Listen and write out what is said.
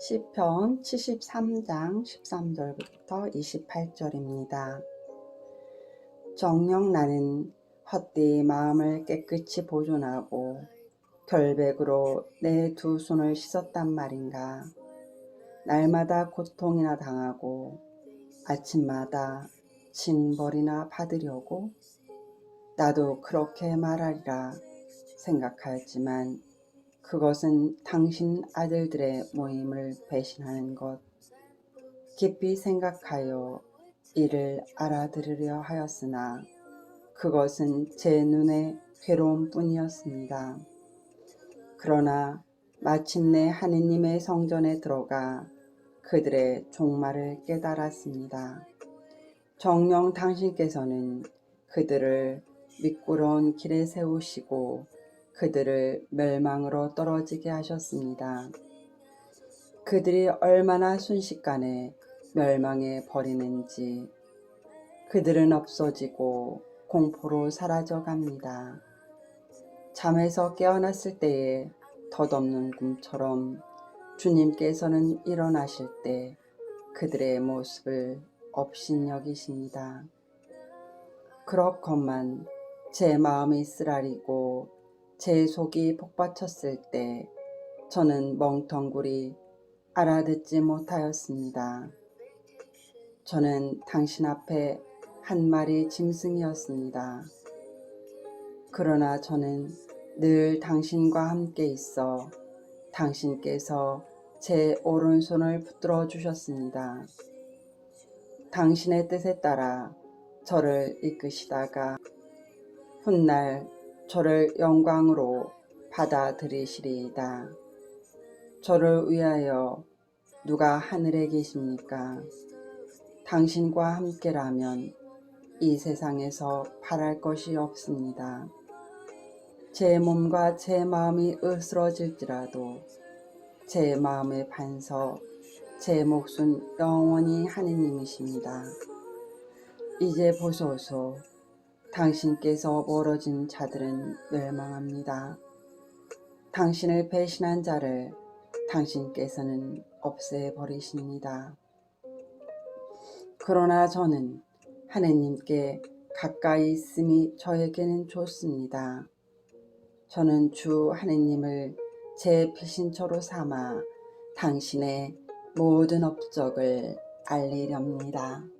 시편 73장 13절부터 28절입니다. 정녕 나는 헛되이 마음을 깨끗이 보존하고 결백으로 내 두 손을 씻었단 말인가. 날마다 고통이나 당하고 아침마다 징벌이나 받으려고 나도 그렇게 말하리라 생각하였지만 그것은 당신 아들들의 모임을 배신하는 것 깊이 생각하여 이를 알아들으려 하였으나 그것은 제 눈에 괴로움 뿐이었습니다. 그러나 마침내 하느님의 성전에 들어가 그들의 종말을 깨달았습니다. 정령 당신께서는 그들을 미끄러운 길에 세우시고 그들을 멸망으로 떨어지게 하셨습니다. 그들이 얼마나 순식간에 멸망해 버리는지 그들은 없어지고 공포로 사라져 갑니다. 잠에서 깨어났을 때에 덧없는 꿈처럼 주님께서는 일어나실 때 그들의 모습을 업신여기십니다. 그렇건만 제 마음이 쓰라리고 제 속이 복받쳤을 때 저는 멍텅구리 알아듣지 못하였습니다. 저는 당신 앞에 한 마리 짐승이었습니다. 그러나 저는 늘 당신과 함께 있어 당신께서 제 오른손을 붙들어 주셨습니다. 당신의 뜻에 따라 저를 이끄시다가 훗날 저를 영광으로 받아들이시리이다. 저를 위하여 누가 하늘에 계십니까? 당신과 함께라면 이 세상에서 바랄 것이 없습니다. 제 몸과 제 마음이 으스러질지라도 제 마음의 반석, 제 몫은 영원히 하느님이십니다. 이제 보소서 당신께서 멀어진 자들은 멸망합니다. 당신을 배신한 자를 당신께서는 없애버리십니다. 그러나 저는 하느님께 가까이 있음이 저에게는 좋습니다. 저는 주 하느님을 제 피신처로 삼아 당신의 모든 업적을 알리렵니다.